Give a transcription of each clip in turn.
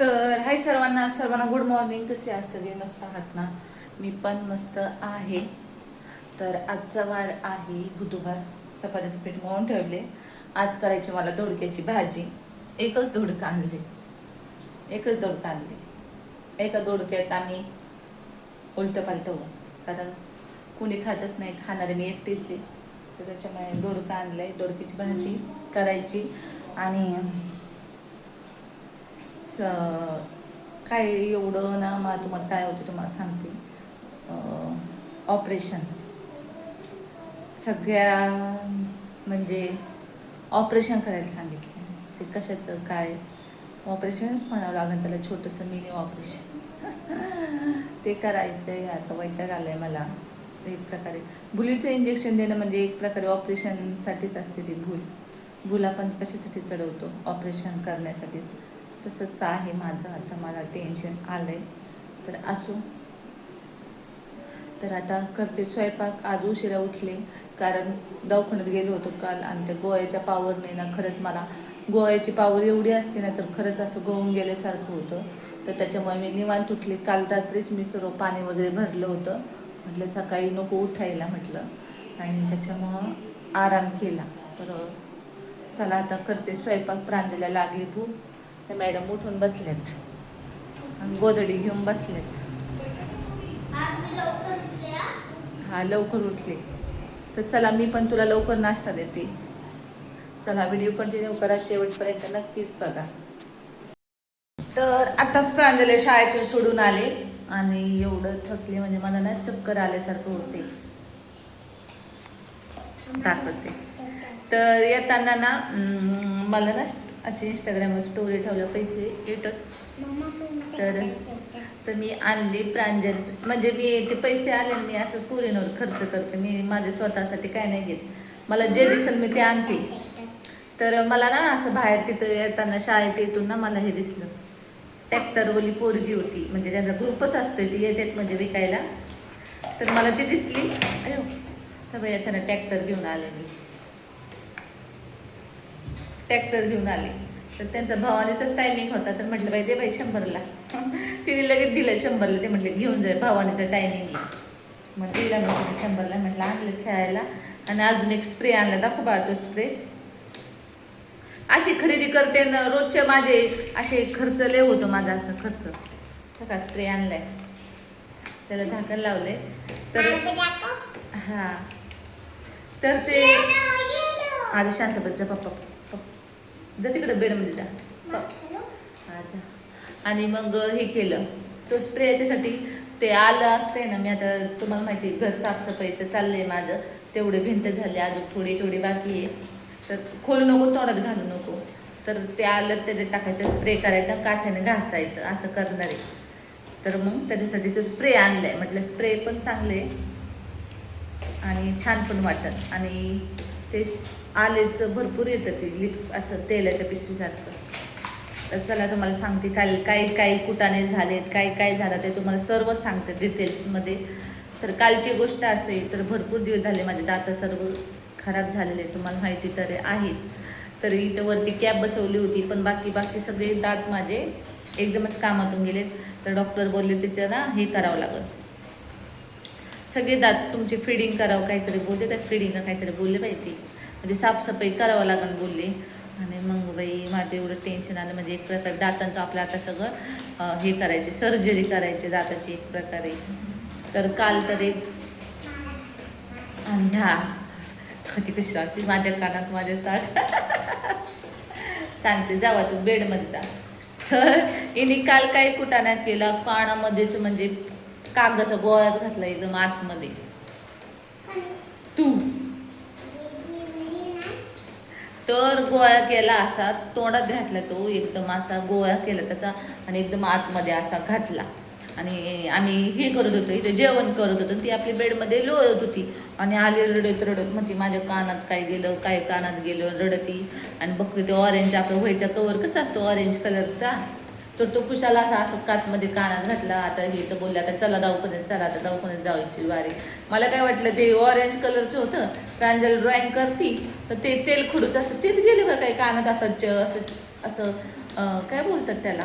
तर हाय सर्वांना सर्वांना गुड मॉर्निंग कसे आज सगळे मस्त आहात ना? मी पण मस्त आहे. तर आजचा वार आहे बुधवार. चपात्याचं पीठ मळून ठेवले. आज करायची मला दोडक्याची भाजी. एकच दोडका आणले. एकच दोडका आणले. एका दोडक्यात आम्ही उलटं पालतं कारण कुणी खातच नाही खाणारे मी एकटीच आहे. तर त्याच्यामुळे दोडका आणलंय दोडक्याची भाजी करायची. आणि स- काय एवढं ना मला तुम्हाला काय होतं तुम्हाला सांगते. ऑपरेशन. सगळ्या म्हणजे ऑपरेशन करायला सांगितलं. ते कशाचं काय? ऑपरेशन? म्हणावं लागेल त्याला छोटंसं मिनी ऑपरेशन ते करायचं आहे आता वैताग आलं आहे मला एक प्रकारे. भुलीचं इंजेक्शन देणं म्हणजे एक प्रकारे ऑपरेशनसाठीच असते ती भूल. भूल आपण कशासाठी चढवतो? ऑपरेशन करण्यासाठी. तसंच आहे माझं. आता मला टेन्शन आलं आहे तर असो. तर आता करते स्वयंपाक. आज उशिरा उठले. कारण दवाखान्यात गेलो होतो काल आणि त्या गोव्याच्या पावरने ना खरंच मला गोव्याची पावर एवढी असते ना तर खरंच असं गोवून गेल्यासारखं होतं. तर त्याच्यामुळे मी निवांत उठले. काल रात्रीच मी सर्व पाणी वगैरे भरलं होतं. म्हटलं सकाळी नको उठायला म्हटलं. आणि त्याच्यामुळं आराम केला. तर चला आता करते स्वयंपाक. प्रांजला लागली भूक तर मॅडम उठून बसल्यात. आणि गोधडी घेऊन बसल्यात. हा लवकर उठले. तर चला मी पण तुला लवकर नाश्ता देते. चला व्हिडिओ कंटिन्यू करा. शेवटपर्यंत नक्कीच बघा. तर आताच प्रांजले शाळेतून सोडून आले. आणि एवढं थकले म्हणजे मला ना चक्कर आल्यासारखं होते. दाखवते. तर येताना ना मला ना असे इंस्टाग्रामवर स्टोरी ठेवल्या पैसे येतात. तर तर मी आणले प्रांजल. म्हणजे मी ते पैसे आले मी असं पुरींवर खर्च करते. मी माझ्या स्वतःसाठी काय नाही घेत. मला जे दिसेल मी ते आणते. तर मला ना असं बाहेर तिथं येताना शाळेच्या इथून ना मला हे दिसलं. ट्रॅक्टरवाली पोरगी होती. म्हणजे त्यांचा ग्रुपच असतोय ती येतात म्हणजे विकायला. तर मला ती दिसली. अयो तर बाई येताना ट्रॅक्टर घेऊन आले मी. ट्रॅक्टर घेऊन आले. तर त्यांचा भावानीचाच टायमिंग होता तर म्हटलं बाई दे बाई शंभरला. तिने लगेच दिलं शंभरला ते म्हटलं घेऊन जाय भावानीचा टायमिंग मग दिला मग तिने शंभरला म्हटलं आणलं खेळायला. आणि अजून एक स्प्रे आणला दाखव बा तो स्प्रे अशी खरेदी करते न रोजचे माझे असे खर्च लय होतो माझा असं खर्च. का स्प्रे आणलाय. त्याला झाकण लावले तर हा. तर ते आधी शांत बस जा पप्पा पप्पा. जा तिकडे बेडमध्ये जा. अच्छा. आणि मग हे केलं. तो स्प्रे याच्यासाठी ते आलं असते ना मी आता तुम्हाला माहिती आहे, घर साफसफाईचं चाललंय माझं. तेवढे भिंत झाले अजून थोडी थोडी बाकी आहे. तर खोलू नको तोंडात घालू नको. तर ते आलं त्याच्यात टाकायचं स्प्रे करायचा काठ्याने घासायचं असं करणार आहे. तर मग त्याच्यासाठी तो स्प्रे आणलाय. म्हटलं स्प्रे पण चांगले आणि छान पण वाटत. आणि ते आलेचं भरपूर येतं ते लिप असं तेलाच्या पिशवीसारखं तर चला तुम्हाला सांगते काय काय काय कुटाने झालेत काय काय झालं ते तुम्हाला सर्व सांगते डिटेल्समध्ये. तर कालची गोष्ट असेल तर भरपूर दिवस झाले माझे दात सर्व खराब झालेले तुम्हाला माहिती तर आहेच. तर इथं वरती कॅब बसवली होती पण बाकी बाकी सगळे दात माझे एकदमच कामातून गेलेत. तर डॉक्टर बोलले त्याच्या ना हे करावं लागेल. सगळे दात तुमची फिडिंग करावं काहीतरी बोलले त्या फिडिंग काहीतरी बोलले पाहिजे म्हणजे साफसफाई करावं लागेल बोलले. आणि मग बाई माझं एवढं टेन्शन आलं. म्हणजे एक प्रकारे दातांचं आपलं आता सगळं हे करायचे सर्जरी करायची दाताची एक प्रकारे. तर काल तर एक आणि हा. ती कशी राहते माझ्या कानात माझ्या साथ. सांगते जावा तू बेडमध्ये जा. तर हिने काल काय कुटाणा केला? कानामध्येच म्हणजे कागदाचा गोळा घातला एकदम आतमध्ये. तू. तर गोळा केला असा तोंडात घातला तो एकदम असा गोळा केला त्याचा आणि एकदम आतमध्ये असा घातला. आणि आम्ही हे करत होतो इथे जेवण करत होतो ती आपली बेडमध्ये लोळत होती. आणि आली रडत रडत म्हणते माझ्या कानात काय गेलं काय कानात गेलं? रडती. आणि बघते ते ऑरेंज आपलं व्हायचा कवर कसा असतो ऑरेंज कलरचा तर तो कुशाला असा असं कातमध्ये कानात घातला. आता हे तर बोलले आता चला दवाखान्यात चला आता दवाखान्यात जायची वारी मला काय वाटलं ते ऑरेंज कलरचं होतं प्रांजल ड्रॉइंग करती तर ते तेल खुडूच असं तेच गेले बरं काही कानात असं च- असं असं काय बोलतात त्याला?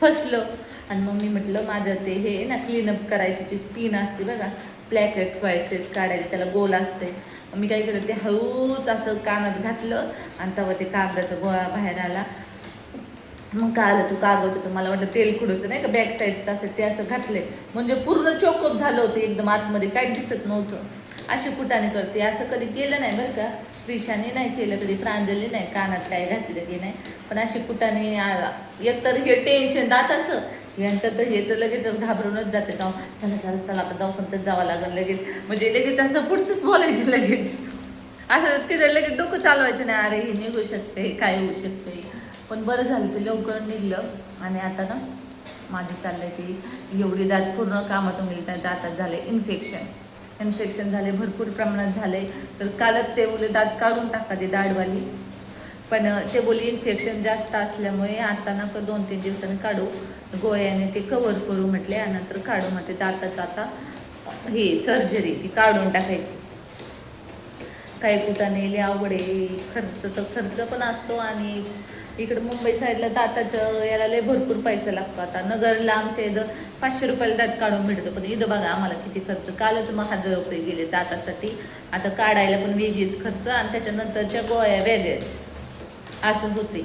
फसलं. आणि मग मी म्हटलं माझं ते हे ना क्लीनअप करायची जी पिन असते बघा ब्लॅकेट्स व्हायचे काढायचे त्याला गोल असते. मी काय केलं ते हळूच असं कानात घातलं आणि तेव्हा ते कागदाचा गोळा बाहेर आला. मग काय आलं? तू कागद होतं. मला वाटलं तेल खुडूचं नाही का बॅक साईडचं असं ते असं घातले म्हणजे पूर्ण चोकअप झालं होतं एकदम आतमध्ये. काहीच दिसत नव्हतं. अशी कुटाने करते. असं कधी केलं नाही बरं का. प्रिशाने नाही केलं कधी प्रांजली नाही. कानात काय घातलं की नाही. पण अशी कुटाने एक एकतर हे टेन्शन दाताचं यांचं तर हे तर लगेचच घाबरूनच जाते. डाव चला चला चला आता दवाखान्यात जावं लागेल लगेच. म्हणजे लगेच असं पुढचंच बोलायचं लगेच. असं तिथं लगेच डोकं चालवायचं नाही. अरे हे निघू शकते काय होऊ शकते पण बरं झालं ते लवकर निघलं. आणि आता ना माझे आहे ते एवढी दात पूर्ण कामातून गेली त्या दातात झाले इन्फेक्शन इन्फेक्शन झाले भरपूर प्रमाणात झाले. तर कालच ते बोले दात काढून टाका ते दाढवाली. पण ते बोली इन्फेक्शन जास्त असल्यामुळे आता ना दोन तीन दिवसांनी काढू. गोळ्याने ते कवर करू म्हटले आणि नंतर काढू. मग ते दाताचं आता हे सर्जरी ती काढून टाकायची. काही कुठं लय आवडे आहे खर्च तर खर्च पण असतो आणि इकडं मुंबई साईडला दाताचं याला लय भरपूर पैसा लागतो. आता नगरला आमच्या इथं पाचशे रुपयाला दात काढून मिळतं पण इथं बघा आम्हाला किती खर्च. कालच मग हजार रुपये गेले दातासाठी. आता काढायला पण वेगळीच खर्च आणि त्याच्यानंतरच्या गोळ्या वेगळ्याच. असं होते.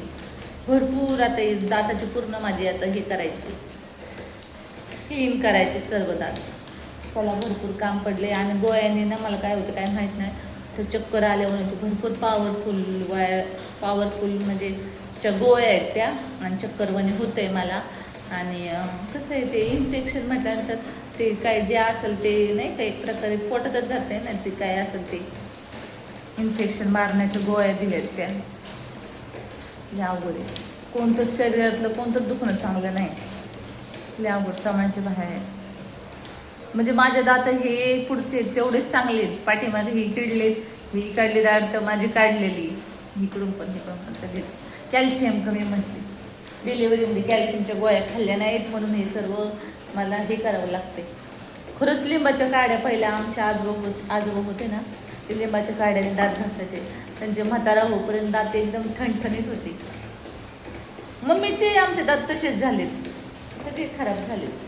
भरपूर आता दाताची पूर्ण माझी आता हे करायची. क्लीन करायचे सर्व दात. चला भरपूर काम पडले. आणि गोळ्याने ना मला काय होतं काय माहीत नाही. तर चक्कर आल्यावर म्हणजे भरपूर पॉवरफुल वाय पॉवरफुल म्हणजे च्या गोळ्या आहेत त्या. आणि चक्करवणी होतं आहे मला. आणि कसं आहे ते इन्फेक्शन म्हटल्यानंतर ते काय जे असेल ते नाही का एक प्रकारे पोटातच जाते ना ते काय असेल ते. इन्फेक्शन मारण्याच्या गोळ्या दिल्यात त्या. लय अवघड कोणतंच शरीरातलं कोणतंच दुखणं चांगलं नाही. लय अवघड प्रमाणाचे बाहेर आहे. म्हणजे माझे दात हे पुढचे तेवढेच चांगले आहेत. पाठीमागे ही किडलेत ही काढली दाट तर माझी काढलेली. इकडून पण इकडून पण सगळेच. कॅल्शियम कमी म्हटले. म्हणजे डिलिव्हरीमध्ये कॅल्शियमच्या गोळ्या खाल्ल्या नाहीत म्हणून हे सर्व मला हे करावं लागते. खरंच लिंबाच्या काड्या पहिल्या आमच्या आजोबा होत आजोबा होते ना ते लिंबाच्या काड्याने दात घासायचे. त्यांचे म्हातारा होईपर्यंत दात एकदम ठणठणीत होते. मम्मीचे आमचे दात तसेच झालेत. सगळे खराब झालेत.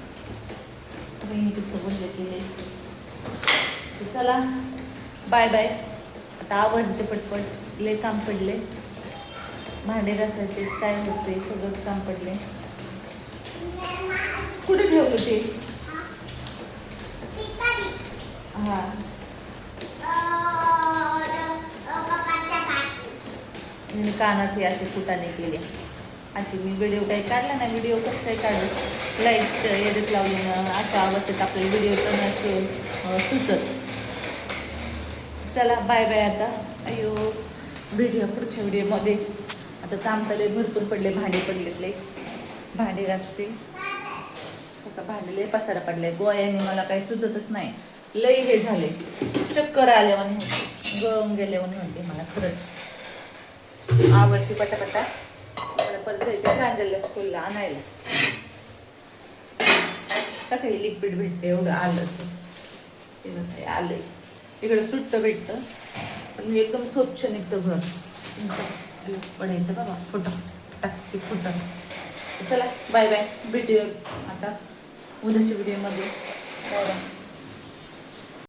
मी तिथं बोलले की चला. Bye bye. आता आवडते पटपट. लय काम पडले. भांडे घासायचे काय होते सगळंच काम पडले. कुठे ठेवलं ते? हा. मी कानात हे असे फुटाने केले. असे मी व्हिडिओ काही काढला ना व्हिडिओ कसं काही काढू लाइट एडिट लावली ना अशा अवस्थेत आपले व्हिडिओ पण नसतो सुचत. चला बाय बाय आता. अयो व्हिडिओ पुढच्या व्हिडिओमध्ये. आता काम तर भरपूर पडले भांडे पडलेत भांडे घासते. आता भांडे लय पसारा पडले. गोळ्याने मला काही सुचतच नाही. लय हे झाले. चक्कर आल्यावर होते. गळून गेल्यावर होते मला खरंच. आवडते पटापटा. परत जायचं प्रांजलला स्कूलला आणायला. का काही लिक्विड भेटते एवढं आलं ते आलंय. इकडं सुट्ट भेटतं. पण एकदम स्वच्छ निघतं घर. तुमचं पडायचं बाबा फोटो टाकशी फोटो चला बाय बाय. भेटूया आता उद्याच्या व्हिडिओमध्ये बाय बाय.